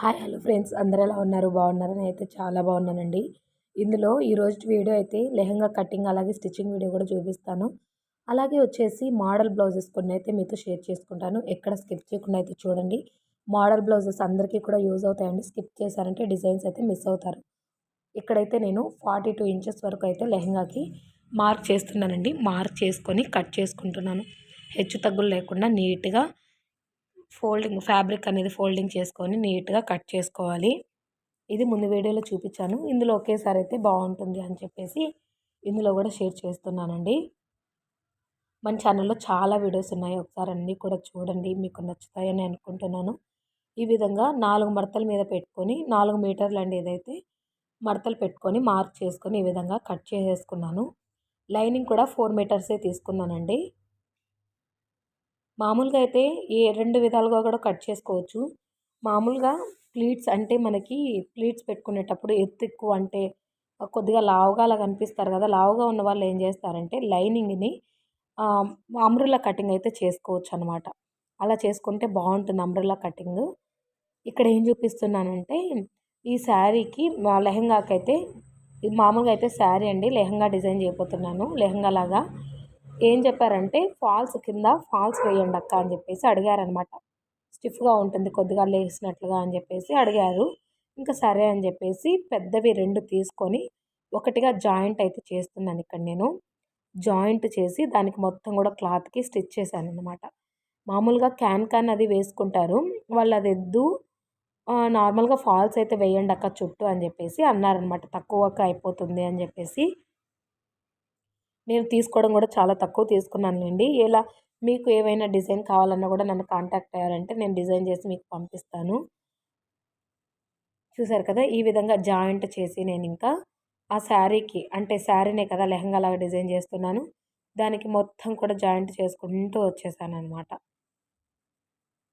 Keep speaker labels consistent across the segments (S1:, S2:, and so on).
S1: Hi hello friends. అందరు ఎలా ఉన్నారు? బాగున్నారు? అయితే చాలా బాగున్నానండి. ఇందులో ఈరోజు వీడియో అయితే లెహంగా కటింగ్ అలాగే స్టిచ్చింగ్ వీడియో కూడా చూపిస్తాను. అలాగే వచ్చేసి మోడల్ బ్లౌజెస్ కొన్ని అయితే మీతో షేర్ చేసుకుంటాను. ఎక్కడ స్కిప్ చేయకుండా అయితే చూడండి. మోడల్ బ్లౌజెస్ అందరికీ కూడా యూజ్ అవుతాయండి. స్కిప్ చేశారంటే డిజైన్స్ అయితే మిస్ అవుతారు. ఇక్కడైతే నేను ఫార్టీ టూ ఇంచెస్ వరకు అయితే లెహంగాకి మార్క్ చేస్తున్నానండి. మార్క్ చేసుకొని కట్ చేసుకుంటున్నాను. హెచ్చు తగ్గులు లేకుండా నీట్గా ఫోల్డింగ్ ఫ్యాబ్రిక్ అనేది ఫోల్డింగ్ చేసుకొని నీట్గా కట్ చేసుకోవాలి. ఇది ముందు వీడియోలో చూపించాను. ఇందులో ఒకేసారి అయితే బాగుంటుంది అని చెప్పేసి ఇందులో కూడా షేర్ చేస్తున్నానండి. మన ఛానల్లో చాలా వీడియోస్ ఉన్నాయి. ఒకసారి అన్నీ కూడా చూడండి. మీకు నచ్చుతాయని అనుకుంటున్నాను. ఈ విధంగా నాలుగు మడతల మీద పెట్టుకొని నాలుగు మీటర్లు అండి ఏదైతే మడతలు పెట్టుకొని మార్క్ చేసుకొని ఈ విధంగా కట్ చేసేసుకున్నాను. లైనింగ్ కూడా ఫోర్ మీటర్సే తీసుకున్నానండి. మామూలుగా అయితే ఏ రెండు విధాలుగా కూడా కట్ చేసుకోవచ్చు. మామూలుగా ప్లీట్స్ అంటే మనకి ప్లీట్స్ పెట్టుకునేటప్పుడు ఎత్తు ఎక్కువ అంటే కొద్దిగా లావుగా అలా కనిపిస్తారు కదా లావుగా ఉన్న వాళ్ళు ఏం చేస్తారంటే లైనింగ్ని అమ్రుల్లా కటింగ్ అయితే చేసుకోవచ్చు అనమాట అలా చేసుకుంటే బాగుంటుంది అమ్రుల్లా కటింగ్. ఇక్కడ ఏం చూపిస్తున్నానంటే ఈ శారీకి మా అయితే మామూలుగా అయితే శారీ అండి లెహంగా డిజైన్ చేయబోతున్నాను. లెహంగా లాగా ఏం చెప్పారంటే ఫాల్స్ కింద ఫాల్స్ వేయండి అక్క అని చెప్పేసి అడిగారనమాట స్టిఫ్గా ఉంటుంది కొద్దిగా లేసినట్లుగా అని చెప్పేసి అడిగారు. ఇంకా సరే అని చెప్పేసి పెద్దవి రెండు తీసుకొని ఒకటిగా జాయింట్ అయితే చేస్తున్నాను ఇక్కడ నేను. జాయింట్ చేసి దానికి మొత్తం కూడా క్లాత్కి స్టిచ్ చేశాను అనమాట మామూలుగా క్యాన్ క్యాన్ అది వేసుకుంటారు. వాళ్ళు అది ఎద్దు నార్మల్గా ఫాల్స్ అయితే వేయండి అక్క చుట్టూ అని చెప్పేసి అన్నారనమాట తక్కువగా అయిపోతుంది అని చెప్పేసి నేను తీసుకోవడం కూడా చాలా తక్కువ తీసుకున్నానులేండి. ఇలా మీకు ఏవైనా డిజైన్ కావాలన్నా కూడా నన్ను కాంటాక్ట్ అయ్యారంటే నేను డిజైన్ చేసి మీకు పంపిస్తాను. చూసారు కదా ఈ విధంగా జాయింట్ చేసి నేను ఇంకా ఆ శారీకి అంటే శారీనే కదా లెహంగా లాగా డిజైన్ చేస్తున్నాను. దానికి మొత్తం కూడా జాయింట్ చేసుకుంటూ వచ్చేసాను అనమాట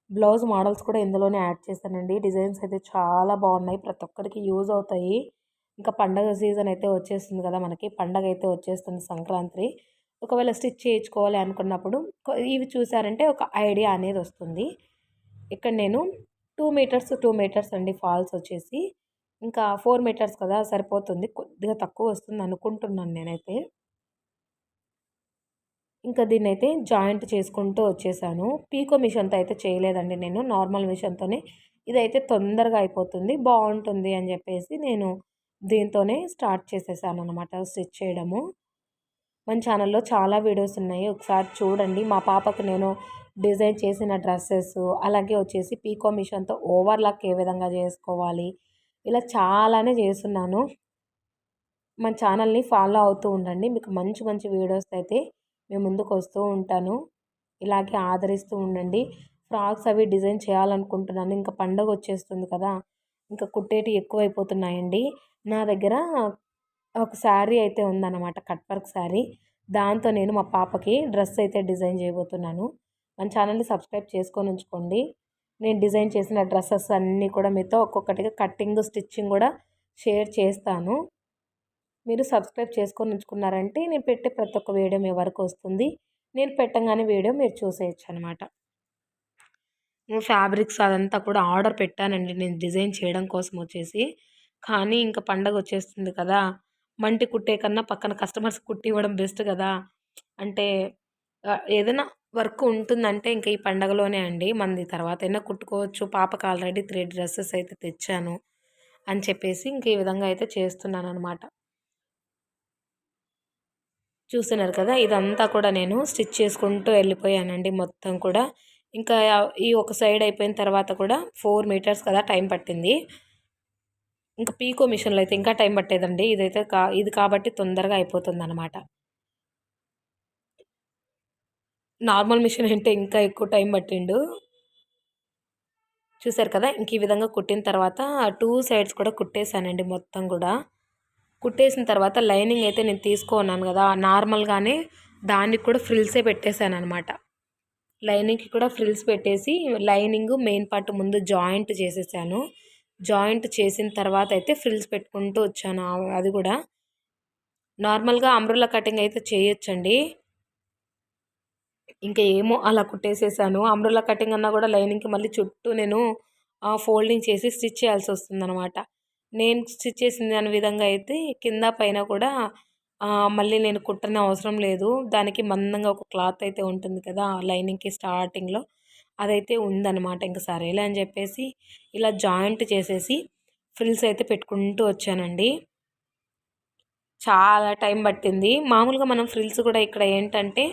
S1: బ్లౌజ్ మోడల్స్ కూడా ఇందులోనే యాడ్ చేశానండి. డిజైన్స్ అయితే చాలా బాగున్నాయి. ప్రతి ఒక్కరికి యూజ్ అవుతాయి. ఇంకా పండగ సీజన్ అయితే వచ్చేస్తుంది కదా మనకి. పండగ అయితే వచ్చేస్తుంది సంక్రాంతి. ఒకవేళ స్టిచ్ చేయించుకోవాలి అనుకున్నప్పుడు ఇవి చూసారంటే ఒక ఐడియా అనేది వస్తుంది. ఇక్కడ నేను టూ మీటర్స్ టూ మీటర్స్ అండి ఫాల్స్ వచ్చేసి. ఇంకా ఫోర్ మీటర్స్ కదా సరిపోతుంది. కొద్దిగా తక్కువ వస్తుంది అనుకుంటున్నాను నేనైతే. ఇంకా దీన్ని అయితే జాయింట్ చేసుకుంటూ వచ్చేసాను. పీకో మిషన్తో అయితే చేయలేదండి నేను. నార్మల్ మిషన్తోనే ఇదైతే తొందరగా అయిపోతుంది. బాగుంటుంది అని చెప్పేసి నేను దీంతోనే స్టార్ట్ చేసేసాను అనమాట స్టిచ్ చేయడము. మన ఛానల్లో చాలా వీడియోస్ ఉన్నాయి. ఒకసారి చూడండి. మా పాపకు నేను డిజైన్ చేసిన డ్రెస్సెస్ అలాగే వచ్చేసి పీకో మిషన్తో ఓవర్లాక్ ఏ విధంగా చేసుకోవాలి ఇలా చాలానే చేస్తున్నాను. మన ఛానల్ని ఫాలో అవుతూ ఉండండి. మీకు మంచి మంచి వీడియోస్ అయితే మేము ముందుకు వస్తూ ఉంటాను. ఇలాగే ఆదరిస్తూ ఉండండి. ఫ్రాక్స్ అవి డిజైన్ చేయాలనుకుంటున్నాను. ఇంకా పండగ వచ్చేస్తుంది కదా. ఇంకా కుట్టేటి ఎక్కువైపోతున్నాయండి. నా దగ్గర ఒక శారీ అయితే ఉందన్నమాట కట్ వర్క్ శారీ. దాంతో నేను మా పాపకి డ్రెస్ అయితే డిజైన్ చేయబోతున్నాను. మన ఛానల్ని సబ్స్క్రైబ్ చేసుకొని ఉంచుకోండి. నేను డిజైన్ చేసిన డ్రెస్సెస్ అన్నీ కూడా మీతో ఒక్కొక్కటిగా కట్టింగ్ స్టిచ్చింగ్ కూడా షేర్ చేస్తాను. మీరు సబ్స్క్రైబ్ చేసుకొని ఉంచుకున్నారంటే నేను పెట్టే ప్రతి ఒక్క వీడియో మీ వరకు వస్తుంది. నేను పెట్టంగానే వీడియో మీరు చూసేయచ్చు అనమాట ఫ్యాబ్రిక్స్ అదంతా కూడా ఆర్డర్ పెట్టానండి. నేను డిజైన్ చేయడం కోసం వచ్చేసి. కానీ ఇంకా పండగ వచ్చేస్తుంది కదా! మంటి కుట్టే కన్నా పక్కన కస్టమర్స్ కుట్టి ఇవ్వడం బెస్ట్ కదా! అంటే ఏదైనా వర్క్ ఉంటుందంటే ఇంకా ఈ పండగలోనే అండి. మంది తర్వాత అయినా కుట్టుకోవచ్చు. పాపకు ఆల్రెడీ త్రీ డ్రెస్సెస్ అయితే తెచ్చాను అని చెప్పేసి ఇంక ఈ విధంగా అయితే చేస్తున్నాను అనమాట చూస్తున్నారు కదా! ఇదంతా కూడా నేను స్టిచ్ చేసుకుంటూ వెళ్ళిపోయానండి మొత్తం కూడా. ఇంకా ఈ ఒక సైడ్ అయిపోయిన తర్వాత కూడా ఫోర్ మీటర్స్ కదా టైం పట్టింది. ఇంకా పీకో మిషన్లో అయితే ఇంకా టైం పట్టేదండి. ఇదైతే కా ఇది కాబట్టి తొందరగా అయిపోతుంది అనమాట నార్మల్ మిషన్ అంటే ఇంకా ఎక్కువ టైం పట్టిండు. చూసారు కదా ఇంక ఈ విధంగా కుట్టిన తర్వాత టూ సైడ్స్ కూడా కుట్టేశానండి మొత్తం కూడా. కుట్టేసిన తర్వాత లైనింగ్ అయితే నేను తీసుకున్నాను కదా నార్మల్గానే దానికి కూడా ఫ్రిల్సే పెట్టేశాను అనమాట లైనింగ్కి కూడా ఫ్రిల్స్ పెట్టేసి లైనింగ్ మెయిన్ పార్ట్ ముందు జాయింట్ చేసేసాను. జాయింట్ చేసిన తర్వాత అయితే ఫ్రిల్స్ పెట్టుకుంటూ వచ్చాను అది కూడా. నార్మల్గా అమ్రుల కటింగ్ అయితే చేయొచ్చండి. ఇంకా ఏమో అలా కుట్టేసేసాను. అమ్రుల కటింగ్ అన్నా కూడా లైనింగ్కి మళ్ళీ చుట్టూ నేను ఫోల్డింగ్ చేసి స్టిచ్ చేయాల్సి వస్తుందనమాట నేను స్టిచ్ చేసిన దాని విధంగా అయితే కింద పైన కూడా మళ్ళీ నేను కుట్టని అవసరం లేదు. దానికి మందంగా ఒక క్లాత్ అయితే ఉంటుంది కదా లైనింగ్కి స్టార్టింగ్లో. అదైతే ఉందన్నమాట. ఇంకా సరేలే అని చెప్పేసి ఇలా జాయింట్ చేసేసి ఫ్రిల్స్ అయితే పెట్టుకుంటూ వచ్చానండి. చాలా టైం పట్టింది. మామూలుగా మనం ఫ్రిల్స్ కూడా ఇక్కడ ఏంటంటే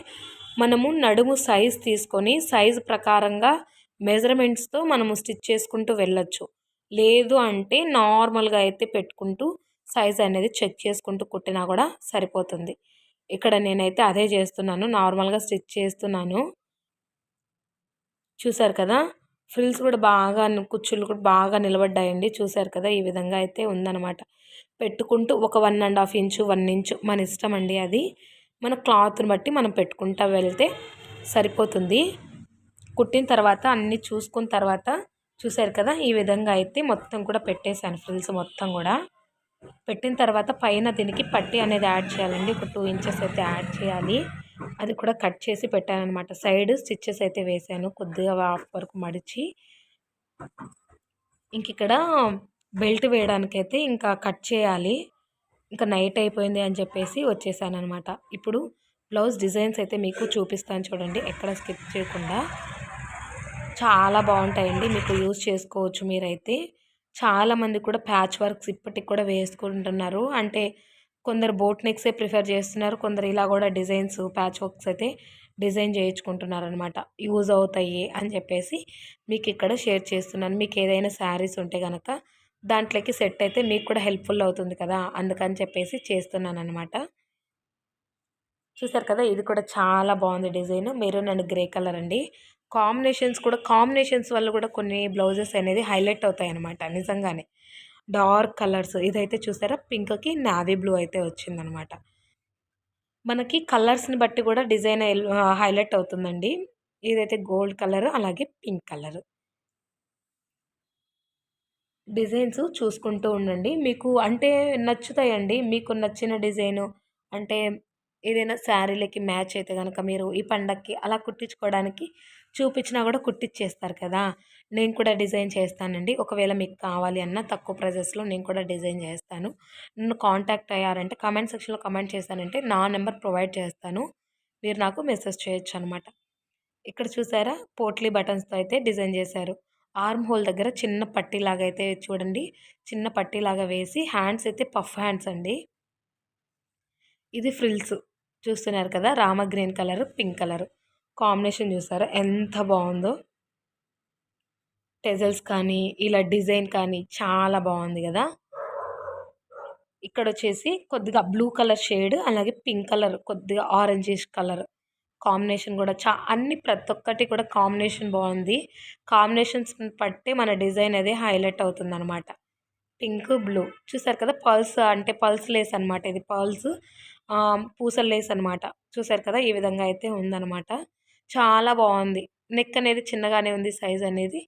S1: మనము నడుము సైజ్ తీసుకొని సైజ్ ప్రకారంగా మెజర్మెంట్స్తో మనము స్టిచ్ చేసుకుంటూ వెళ్ళొచ్చు. లేదు అంటే నార్మల్గా అయితే పెట్టుకుంటూ సైజ్ అనేది చెక్ చేసుకుంటూ కుట్టినా కూడా సరిపోతుంది. ఇక్కడ నేనైతే అదే చేస్తున్నాను. నార్మల్గా స్టిచ్ చేస్తున్నాను. చూసారు కదా? ఫ్రిల్స్ కూడా బాగా కుచ్చులు కూడా బాగా నిలబడ్డాయండి. చూసారు కదా? ఈ విధంగా అయితే ఉందన్నమాట. పెట్టుకుంటూ ఒక one and half inch one inch మన ఇష్టం అండి అది. మన క్లాత్ని బట్టి మనం పెట్టుకుంటా వెళ్తే సరిపోతుంది. కుట్టిన తర్వాత అన్నీ చూసుకున్న తర్వాత చూసారు కదా? ఈ విధంగా అయితే మొత్తం కూడా పెట్టేశాను ఫ్రిల్స్ మొత్తం కూడా. పెట్టిన తర్వాత పైన దీనికి పట్టి అనేది యాడ్ చేయాలండి. ఒక టూ ఇంచెస్ అయితే యాడ్ చేయాలి. అది కూడా కట్ చేసి పెట్టాను అనమాట సైడ్ స్టిచ్చెస్ అయితే వేసాను. కొద్దిగా హాఫ్ వరకు మడిచి. ఇంక ఇక్కడ బెల్ట్ వేయడానికైతే ఇంకా కట్ చేయాలి. ఇంకా నైట్ అయిపోయింది అని చెప్పేసి వచ్చేసాను అనమాట ఇప్పుడు బ్లౌజ్ డిజైన్స్ అయితే మీకు చూపిస్తాను చూడండి. ఎక్కడ స్కిప్ చేయకుండా. చాలా బాగుంటాయండి. మీకు యూజ్ చేసుకోవచ్చు మీరైతే. చాలామంది కూడా ప్యాచ్ వర్క్స్ ఇప్పటికి కూడా వేసుకుంటున్నారు. అంటే కొందరు బోట్ నెక్సే ప్రిఫర్ చేస్తున్నారు. కొందరు ఇలా కూడా డిజైన్స్ ప్యాచ్ వర్క్స్ అయితే డిజైన్ చేయించుకుంటున్నారు అనమాట యూజ్ అవుతాయి అని చెప్పేసి మీకు ఇక్కడ షేర్ చేస్తున్నాను. మీకు ఏదైనా శారీస్ ఉంటే కనుక దాంట్లోకి సెట్ అయితే మీకు కూడా హెల్ప్ఫుల్ అవుతుంది కదా. అందుకని చెప్పేసి చేస్తున్నాను అనమాట చూసారు కదా? ఇది కూడా చాలా బాగుంది design. Maroon and grey colour అండి. కాంబినేషన్స్ కూడా కాంబినేషన్స్ వల్ల కూడా కొన్ని బ్లౌజెస్ అనేది హైలైట్ అవుతాయి అనమాట నిజంగానే. డార్క్ కలర్స్ ఇదైతే చూసారా? పింక్కి నావీ బ్లూ అయితే వచ్చిందనమాట మనకి కలర్స్ని బట్టి కూడా డిజైన్ హైలైట్ అవుతుందండి. ఇదైతే గోల్డ్ కలర్ అలాగే పింక్ కలర్. డిజైన్స్ చూసుకుంటూ ఉండండి. మీకు అంటే నచ్చుతాయండి. మీకు నచ్చిన డిజైను అంటే ఏదైనా శారీలకి మ్యాచ్ అయితే కనుక మీరు ఈ పండక్కి అలా కుట్టించుకోవడానికి చూపించినా కూడా కుట్టిచ్చేస్తారు కదా! నేను కూడా డిజైన్ చేస్తానండి. ఒకవేళ మీకు కావాలి అన్న తక్కువ ప్రైజెస్లో నేను కూడా డిజైన్ చేస్తాను. నన్ను కాంటాక్ట్ అయ్యారంటే కమెంట్ సెక్షన్లో కమెంట్ చేశానంటే నా నెంబర్ ప్రొవైడ్ చేస్తాను. మీరు నాకు మెసేజ్ చేయొచ్చు అనమాట ఇక్కడ చూసారా? పోట్లీ బటన్స్తో అయితే డిజైన్ చేశారు. ఆర్మ్ హోల్ దగ్గర చిన్న పట్టీలాగా అయితే చూడండి. చిన్న పట్టీలాగా వేసి హ్యాండ్స్ అయితే పఫ్ హ్యాండ్స్ అండి. ఇది ఫ్రిల్స్. చూస్తున్నారు కదా? Rama green colour pink colour. Combination చూసారా ఎంత బాగుందో. టెజల్స్ కానీ ఇలా డిజైన్ కానీ చాలా బాగుంది కదా. ఇక్కడ వచ్చేసి కొద్దిగా బ్లూ కలర్ షేడ్ అలాగే పింక్ కలర్ కొద్దిగా ఆరెంజిష్ కలర్ కాంబినేషన్ కూడా చా అన్ని ప్రతి ఒక్కటి కూడా కాంబినేషన్ బాగుంది. కాంబినేషన్స్ బట్టి మన డిజైన్ అది హైలైట్ అవుతుంది అనమాట పింక్ బ్లూ. చూసారు కదా పల్స్ అంటే పల్స్ లేస్ అనమాట ఇది. పర్ల్స్ పూసలు లేస్ అనమాట చూసారు కదా ఈ విధంగా అయితే ఉందన్నమాట. చాలా బాగుంది. నెక్ అనేది చిన్నగానే ఉంది. సైజ్ అనేది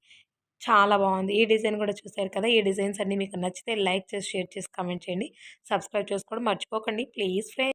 S1: చాలా బాగుంది. ఈ డిజైన్ కూడా చూసారు కదా! ఈ డిజైన్స్ అన్నీ మీకు నచ్చితే లైక్ చేసి షేర్ చేసి కామెంట్ చేయండి. సబ్స్క్రైబ్ చేసుకోవడం మర్చిపోకండి. Please friend